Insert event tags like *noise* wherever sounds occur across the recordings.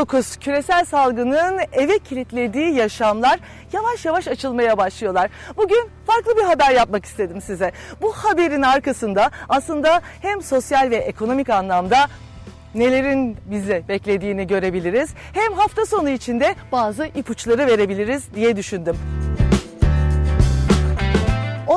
Covid-19 küresel salgının eve kilitlediği yaşamlar yavaş yavaş açılmaya başlıyorlar. Bugün farklı bir haber yapmak istedim size. Bu haberin arkasında aslında hem sosyal ve ekonomik anlamda nelerin bizi beklediğini görebiliriz. Hem hafta sonu içinde bazı ipuçları verebiliriz diye düşündüm.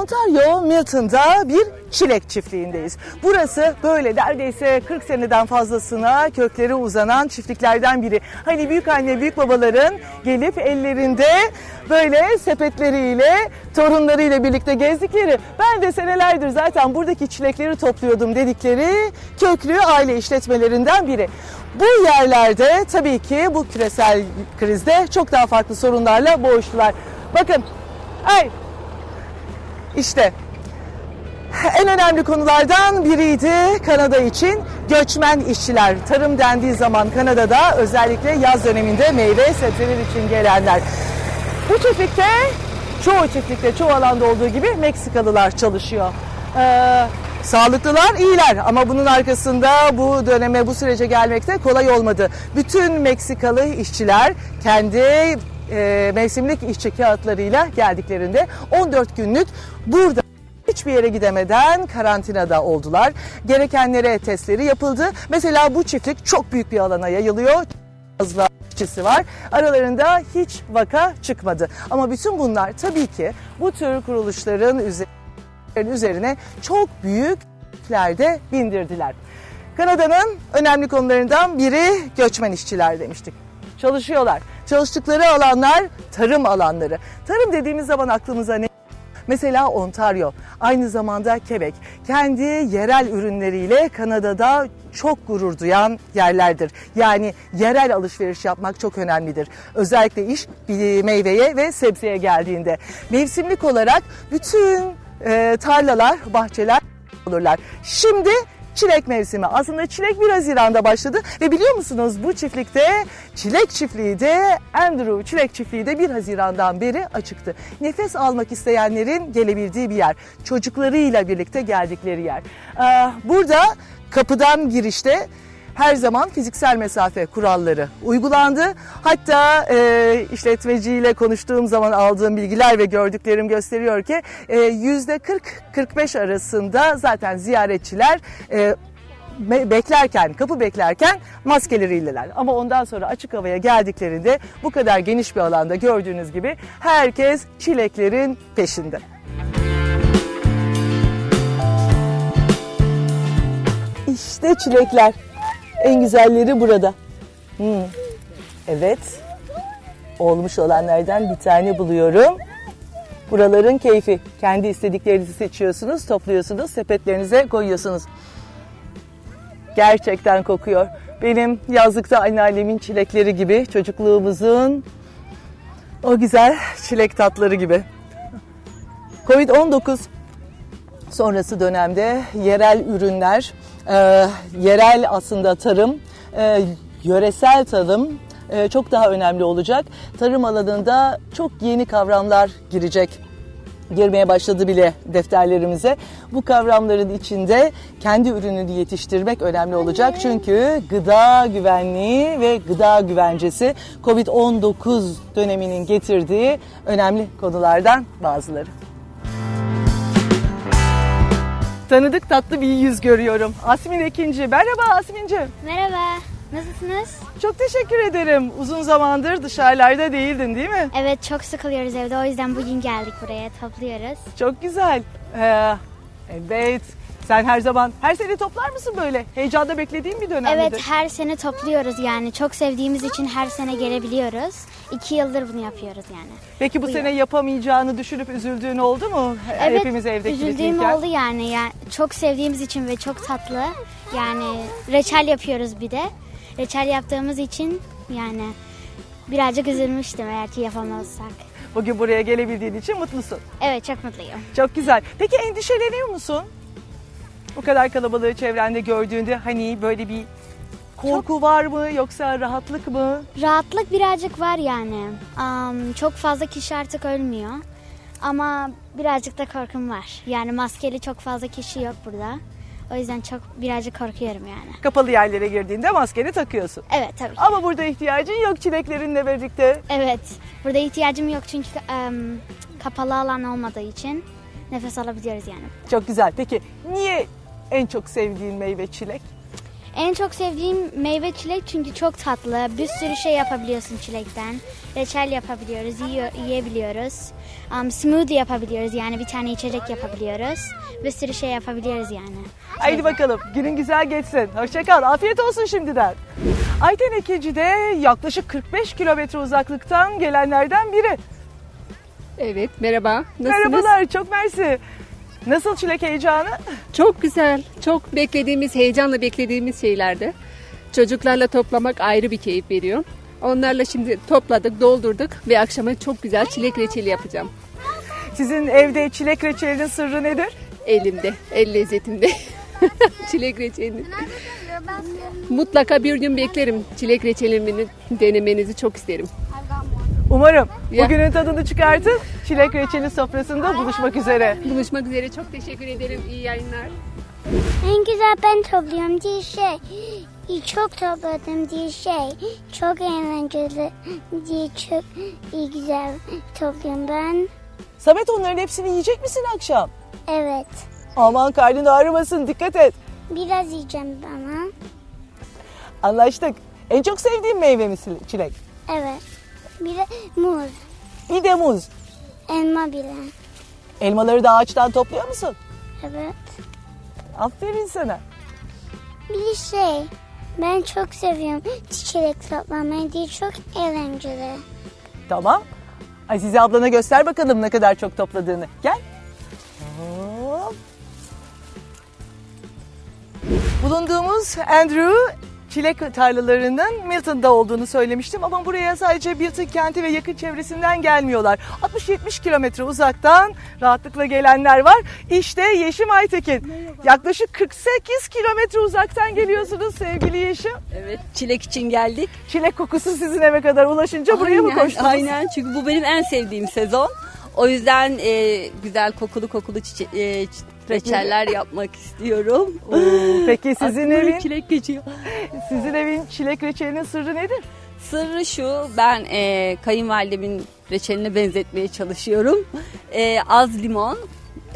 Ontario Milton'da bir çilek çiftliğindeyiz. Burası böyle neredeyse 40 seneden fazlasına kökleri uzanan çiftliklerden biri. Hani büyük anne büyük babaların gelip ellerinde böyle sepetleriyle torunlarıyla birlikte gezdikleri ben de senelerdir zaten buradaki çilekleri topluyordum dedikleri köklü aile işletmelerinden biri. Bu yerlerde tabii ki bu küresel krizde çok daha farklı sorunlarla boğuştular. Bakın ay işte en önemli konulardan biriydi Kanada için göçmen işçiler. Tarım dendiği zaman Kanada'da özellikle yaz döneminde meyve sebzeler için gelenler. Bu çiftlikte çoğu çiftlikte çoğu alanda olduğu gibi Meksikalılar çalışıyor. Ee, sağlıklılar iyiler ama bunun arkasında bu döneme bu sürece gelmekte kolay olmadı. Bütün Meksikalı işçiler kendi e, mevsimlik işçi kağıtlarıyla geldiklerinde 14 günlük burada hiçbir yere gidemeden karantinada oldular. Gerekenlere testleri yapıldı. Mesela bu çiftlik çok büyük bir alana yayılıyor. Fazla işçisi var. Aralarında hiç vaka çıkmadı. Ama bütün bunlar tabii ki bu tür kuruluşların üzerine çok büyük yükler bindirdiler. Kanada'nın önemli konularından biri göçmen işçiler demiştik. Çalışıyorlar. Çalıştıkları alanlar tarım alanları. Tarım dediğimiz zaman aklımıza ne? Mesela Ontario, aynı zamanda Quebec, kendi yerel ürünleriyle Kanada'da çok gurur duyan yerlerdir. Yani yerel alışveriş yapmak çok önemlidir. Özellikle iş meyveye ve sebzeye geldiğinde. Mevsimlik olarak bütün e, tarlalar, bahçeler olurlar. Şimdi çilek mevsimi. Aslında çilek 1 Haziran'da başladı ve biliyor musunuz bu çiftlikte çilek çiftliği de Andrew çilek çiftliği de 1 Haziran'dan beri açıktı. Nefes almak isteyenlerin gelebildiği bir yer. Çocuklarıyla birlikte geldikleri yer. Ee, Burada kapıdan girişte her zaman fiziksel mesafe kuralları uygulandı. Hatta e, işletmeciyle konuştuğum zaman aldığım bilgiler ve gördüklerim gösteriyor ki e, yüzde 40-45 arasında zaten ziyaretçiler e, beklerken, kapı beklerken maskeleriyle. Ama ondan sonra açık havaya geldiklerinde bu kadar geniş bir alanda gördüğünüz gibi herkes çileklerin peşinde. İşte çilekler. En güzelleri burada. Hmm. Evet. Olmuş olanlardan bir tane buluyorum. Buraların keyfi. Kendi istediklerinizi seçiyorsunuz, topluyorsunuz, sepetlerinize koyuyorsunuz. Gerçekten kokuyor. Benim yazlıkta anneannemin çilekleri gibi, çocukluğumuzun o güzel çilek tatları gibi. Covid-19 sonrası dönemde yerel ürünler, e, yerel aslında tarım, e, yöresel tarım e, çok daha önemli olacak. Tarım alanında çok yeni kavramlar girecek girmeye başladı bile defterlerimize. Bu kavramların içinde kendi ürününü yetiştirmek önemli olacak. Çünkü gıda güvenliği ve gıda güvencesi Covid-19 döneminin getirdiği önemli konulardan bazıları. Tanıdık tatlı bir yüz görüyorum. Asmin Ekinci. Merhaba Asmin'ciğim. Merhaba, nasılsınız? Çok teşekkür ederim. Uzun zamandır dışarılarda değildin değil mi? Evet, çok sıkılıyoruz evde. O yüzden bugün geldik buraya, topluyoruz. Çok güzel. Ee, evet. Sen her zaman, her sene toplar mısın böyle? Heyecanda beklediğin bir dönem Evet, midir? her sene topluyoruz yani. Çok sevdiğimiz için her sene gelebiliyoruz. İki yıldır bunu yapıyoruz yani. Peki bu bu sene yapamayacağını düşünüp üzüldüğün oldu mu? Evet, Hepimiz evde üzüldüğüm oldu yani. yani. Çok sevdiğimiz için ve çok tatlı. Yani reçel yapıyoruz bir de. Reçel yaptığımız için yani birazcık üzülmüştüm eğer ki yapamazsak. Bugün buraya gelebildiğin için mutlusun. Evet, çok mutluyum. Çok güzel. Peki endişeleniyor musun? Bu kadar kalabalığı çevrende gördüğünde hani böyle bir korku var mı yoksa rahatlık mı? Rahatlık birazcık var yani. Am, çok fazla kişi artık ölmüyor. Ama birazcık da korkum var. Yani maskeli çok fazla kişi yok burada. O yüzden çok birazcık korkuyorum yani. Kapalı yerlere girdiğinde maskeni takıyorsun. Evet tabii. ki. Ama burada ihtiyacın yok çileklerinle birlikte. Evet. Burada ihtiyacım yok çünkü em, kapalı alan olmadığı için nefes alabiliyoruz yani. Çok güzel. Peki niye en çok sevdiğin meyve çilek? En çok sevdiğim meyve çilek çünkü çok tatlı. Bir sürü şey yapabiliyorsun çilekten. Reçel yapabiliyoruz, yiyor, yiyebiliyoruz. Um, smoothie yapabiliyoruz yani bir tane içecek yapabiliyoruz. Bir sürü şey yapabiliyoruz yani. Haydi bakalım günün güzel geçsin. Hoşça kal. Afiyet olsun şimdiden. Ayten Ekeci de yaklaşık 45 kilometre uzaklıktan gelenlerden biri. Evet, merhaba. Nasılsınız? Merhabalar, çok mersi. Nasıl çilek heyecanı? Çok güzel. Çok beklediğimiz, heyecanla beklediğimiz şeylerdi. Çocuklarla toplamak ayrı bir keyif veriyor. Onlarla şimdi topladık, doldurduk ve akşama çok güzel çilek reçeli yapacağım. Sizin evde çilek reçelinin sırrı nedir? Elimde, el lezzetimde. *laughs* çilek reçelini. Mutlaka bir gün beklerim. Çilek reçelini denemenizi çok isterim. Umarım bugünün tadını çıkartıp çilek reçeli sofrasında buluşmak üzere. Buluşmak üzere. Çok teşekkür ederim. İyi yayınlar. En güzel ben topluyorum diye şey. Çok topladım diye şey. Çok eğlenceli diye çok iyi güzel topluyorum ben. Samet onların hepsini yiyecek misin akşam? Evet. Aman karnın ağrımasın dikkat et. Biraz yiyeceğim bana. Anlaştık. En çok sevdiğin meyve mi çilek? Evet. Bir de muz. Bir de muz. Elma bile. Elmaları da ağaçtan topluyor musun? Evet. Aferin sana. Bir şey. Ben çok seviyorum çiçek toplamayı diye çok eğlenceli. Tamam. Azize ablana göster bakalım ne kadar çok topladığını. Gel. Hop. Bulunduğumuz Andrew çilek tarlalarının Milton'da olduğunu söylemiştim ama buraya sadece Milton kenti ve yakın çevresinden gelmiyorlar. 60-70 kilometre uzaktan rahatlıkla gelenler var. İşte Yeşim Aytekin. Yaklaşık 48 kilometre uzaktan geliyorsunuz sevgili Yeşim. Evet, çilek için geldik. Çilek kokusu sizin eve kadar ulaşınca buraya mı Aynen, koştunuz? Aynen, çünkü bu benim en sevdiğim sezon. O yüzden e, güzel kokulu kokulu çiçe- e, reçeller yapmak istiyorum. *laughs* Peki sizin Aklıma evin çilek geçiyor. Sizin evin çilek reçelinin sırrı nedir? Sırrı şu, ben e, kayınvalidemin reçeline benzetmeye çalışıyorum. E, az limon,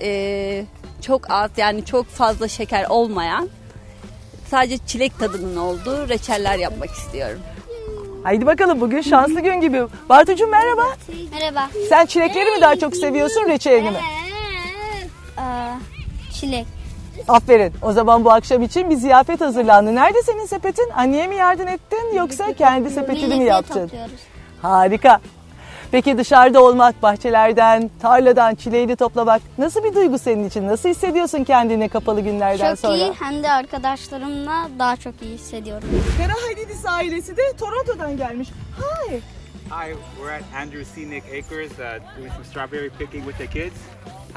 e, çok az yani çok fazla şeker olmayan, sadece çilek tadının olduğu reçeller yapmak istiyorum. Haydi bakalım bugün şanslı gün gibi. Bartucuğum merhaba. Merhaba. Sen çilekleri mi daha çok seviyorsun reçelini mi? Çilek. Aferin. O zaman bu akşam için bir ziyafet hazırlandı. Nerede senin sepetin? Anneye mi yardım ettin yoksa kendi sepetini mi yaptın? Harika. Peki dışarıda olmak, bahçelerden, tarladan çileğini toplamak nasıl bir duygu senin için? Nasıl hissediyorsun kendini kapalı günlerden Çok sonra? iyi hem de arkadaşlarımla daha çok iyi hissediyorum. Kara Halidis ailesi de Toronto'dan gelmiş. Hi. Hi, we're at Andrew Scenic Acres uh, doing some strawberry picking with the kids.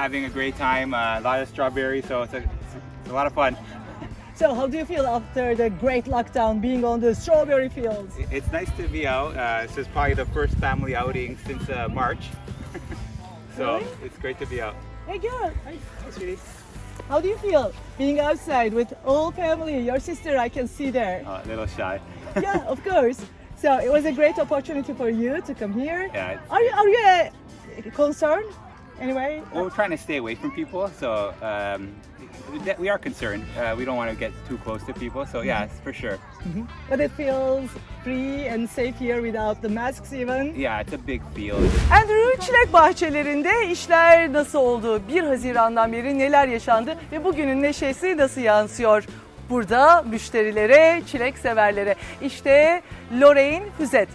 Having a great time, uh, a lot of strawberries, so it's a, it's a lot of fun. *laughs* So how do you feel after the great lockdown being on the strawberry fields? It's nice to be out. Uh, this is probably the first family outing since uh, March. *laughs* so Really? it's great to be out. Hey girl, Hi, sweetie. how do you feel being outside with all family? Your sister I can see there. Uh, a little shy. *laughs* yeah, of course. So it was a great opportunity for you to come here. Yeah, Are you are you uh, concerned anyway? Well, we're trying to stay away from people, so um, that- we are concerned. Uh, we don't want to get too close to people, so yeah, it's for sure. But it feels free and safe here without the masks even. Yeah, it's a big field. Andrew Çilek Bahçelerinde işler nasıl oldu? 1 Haziran'dan beri neler yaşandı ve bugünün neşesi nasıl yansıyor? Burada müşterilere, çilek severlere. İşte Lorraine Hüzet.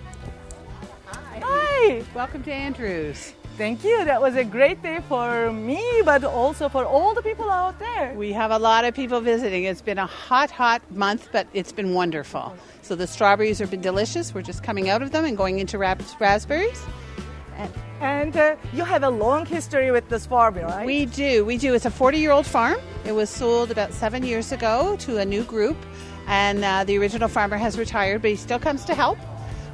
Hi. Welcome to Andrews. Thank you. That was a great day for me, but also for all the people out there. We have a lot of people visiting. It's been a hot, hot month, but it's been wonderful. So the strawberries have been delicious. We're just coming out of them and going into raspberries. And uh, you have a long history with this farm, right? We do. We do. It's a 40 year old farm. It was sold about seven years ago to a new group, and uh, the original farmer has retired, but he still comes to help.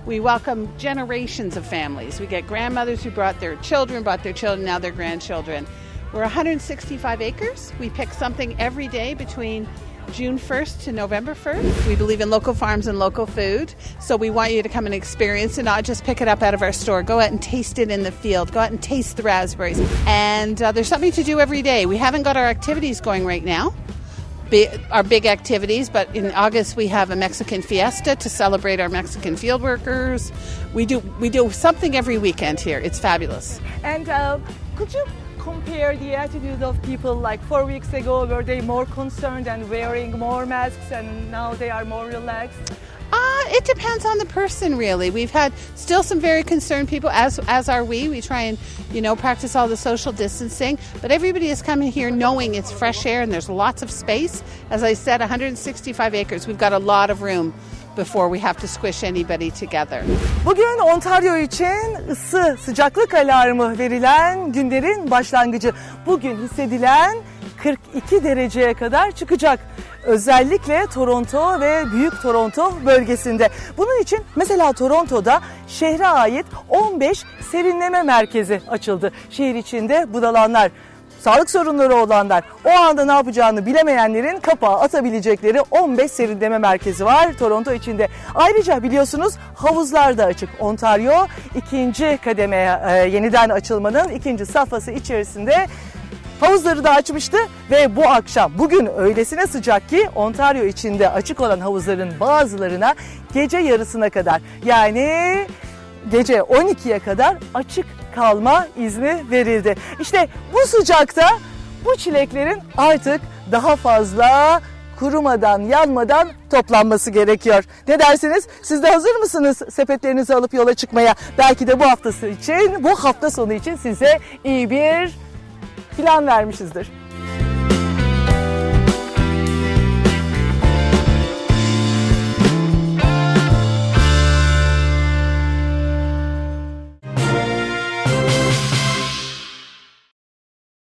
We welcome generations of families. We get grandmothers who brought their children, brought their children, now their grandchildren. We're 165 acres. We pick something every day between June 1st to November 1st. We believe in local farms and local food, so we want you to come and experience and not just pick it up out of our store. Go out and taste it in the field. Go out and taste the raspberries. And uh, there's something to do every day. We haven't got our activities going right now. Our big activities, but in August we have a Mexican fiesta to celebrate our Mexican field workers. We do we do something every weekend here. It's fabulous. And uh, could you compare the attitude of people like four weeks ago? Were they more concerned and wearing more masks, and now they are more relaxed? Uh, it depends on the person, really. We've had still some very concerned people, as as are we. We try and you know practice all the social distancing, but everybody is coming here knowing it's fresh air and there's lots of space. As I said, 165 acres. We've got a lot of room before we have to squish anybody together. Bugün Ontario için ısı sıcaklık alarmı verilen günlerin başlangıcı. Bugün hissedilen 42 dereceye kadar çıkacak. Özellikle Toronto ve Büyük Toronto bölgesinde. Bunun için mesela Toronto'da şehre ait 15 serinleme merkezi açıldı. Şehir içinde budalanlar, sağlık sorunları olanlar, o anda ne yapacağını bilemeyenlerin kapağı atabilecekleri 15 serinleme merkezi var Toronto içinde. Ayrıca biliyorsunuz havuzlar da açık. Ontario ikinci kademeye e, yeniden açılmanın ikinci safhası içerisinde Havuzları da açmıştı ve bu akşam bugün öylesine sıcak ki Ontario içinde açık olan havuzların bazılarına gece yarısına kadar yani gece 12'ye kadar açık kalma izni verildi. İşte bu sıcakta bu çileklerin artık daha fazla kurumadan, yanmadan toplanması gerekiyor. Ne dersiniz? Siz de hazır mısınız sepetlerinizi alıp yola çıkmaya? Belki de bu haftası için, bu hafta sonu için size iyi bir plan vermişizdir.